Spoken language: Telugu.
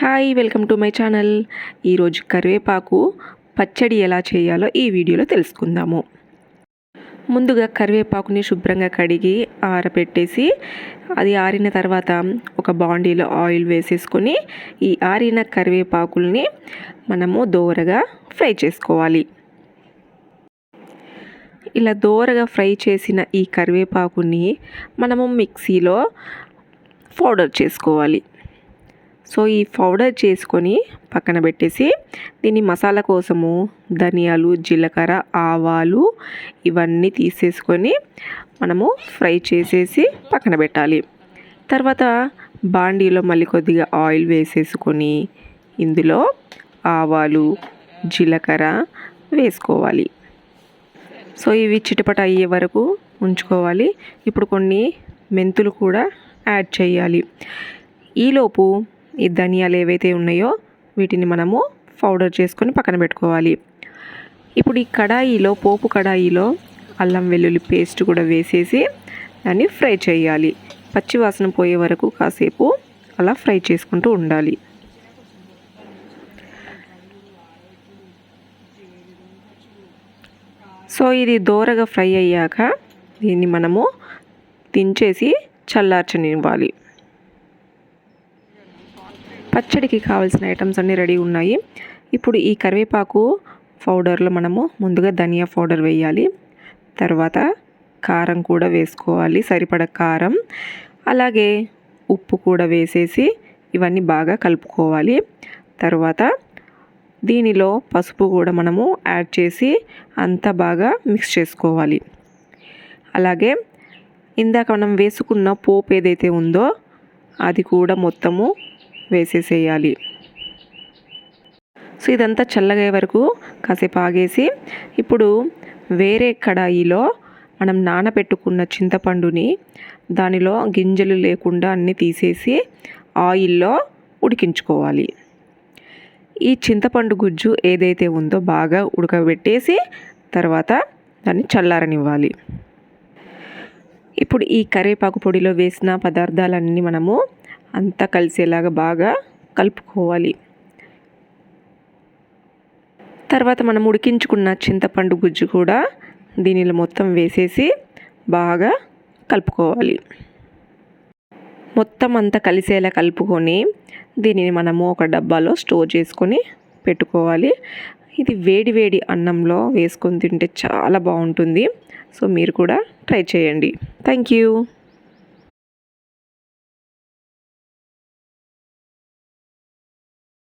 Hi welcome to my channel. ఈరోజు కరివేపాకు పచ్చడి ఎలా చేయాలో ఈ వీడియోలో తెలుసుకుందాము. ముందుగా కరివేపాకుని శుభ్రంగా కడిగి ఆరబెట్టేసి అది ఆరిన తర్వాత ఒక బాండీలో ఆయిల్ వేసేసుకొని ఈ ఆరిన కరివేపాకుల్ని మనము దోరగా ఫ్రై చేసుకోవాలి. ఇలా దోరగా ఫ్రై చేసిన ఈ కరివేపాకుని మనము మిక్సీలో పౌడర్ చేసుకోవాలి. సో ఈ పౌడర్ చేసుకొని పక్కన పెట్టేసి దీన్ని మసాలా కోసము ధనియాలు జీలకర్ర ఆవాలు ఇవన్నీ తీసేసుకొని మనము ఫ్రై చేసేసి పక్కన పెట్టాలి. తర్వాత బాండీలో మళ్ళీ కొద్దిగా ఆయిల్ వేసేసుకొని ఇందులో ఆవాలు జీలకర్ర వేసుకోవాలి. సో ఇవి చిటపట అయ్యే వరకు ఉంచుకోవాలి. ఇప్పుడు కొన్ని మెంతులు కూడా యాడ్ చేయాలి. ఈలోపు ఈ ధనియాలు ఏవైతే ఉన్నాయో వీటిని మనము పౌడర్ చేసుకొని పక్కన పెట్టుకోవాలి. ఇప్పుడు ఈ కడాయిలో పోపు కడాయిలో అల్లం వెల్లుల్లి పేస్ట్ కూడా వేసేసి దాన్ని ఫ్రై చేయాలి. పచ్చి వాసన పోయే వరకు కాసేపు అలా ఫ్రై చేసుకుంటూ ఉండాలి. సో ఇది దోరగా ఫ్రై అయ్యాక దీన్ని మనము దించేసి చల్లార్చనివ్వాలి. పచ్చడికి కావాల్సిన ఐటమ్స్ అన్నీ రెడీ ఉన్నాయి. ఇప్పుడు ఈ కరివేపాకు పౌడర్లో మనము ముందుగా ధనియా పౌడర్ వేయాలి. తర్వాత కారం కూడా వేసుకోవాలి. సరిపడ కారం. అలాగే ఉప్పు కూడా వేసేసి ఇవన్నీ బాగా కలుపుకోవాలి. తర్వాత దీనిలో పసుపు కూడా మనము యాడ్ చేసి అంతా బాగా మిక్స్ చేసుకోవాలి. అలాగే ఇందాక మనం వేసుకున్న పోపు ఏదైతే ఉందో అది కూడా మొత్తము వేసేసేయాలి. సో ఇదంతా చల్లగయ్యే వరకు కాసేపు ఆగేసి ఇప్పుడు వేరే కడాయిలో మనం నానబెట్టుకున్న చింతపండుని దానిలో గింజలు లేకుండా అన్నీ తీసేసి ఆయిల్లో ఉడికించుకోవాలి. ఈ చింతపండు గుజ్జు ఏదైతే ఉందో బాగా ఉడకబెట్టేసి తర్వాత దాన్ని చల్లారనివ్వాలి. ఇప్పుడు ఈ కరివేపాకు పొడిలో వేసిన పదార్థాలన్నీ మనము అంతా కలిసేలాగా బాగా కలుపుకోవాలి. తర్వాత మనం ఉడికించుకున్న చింతపండు గుజ్జు కూడా దీనిలో మొత్తం వేసేసి బాగా కలుపుకోవాలి. మొత్తం అంతా కలిసేలా కలుపుకొని దీనిని మనము ఒక డబ్బాలో స్టోర్ చేసుకొని పెట్టుకోవాలి. ఇది వేడి వేడి అన్నంలో వేసుకొని తింటే చాలా బాగుంటుంది. సో మీరు కూడా ట్రై చేయండి. Thank you.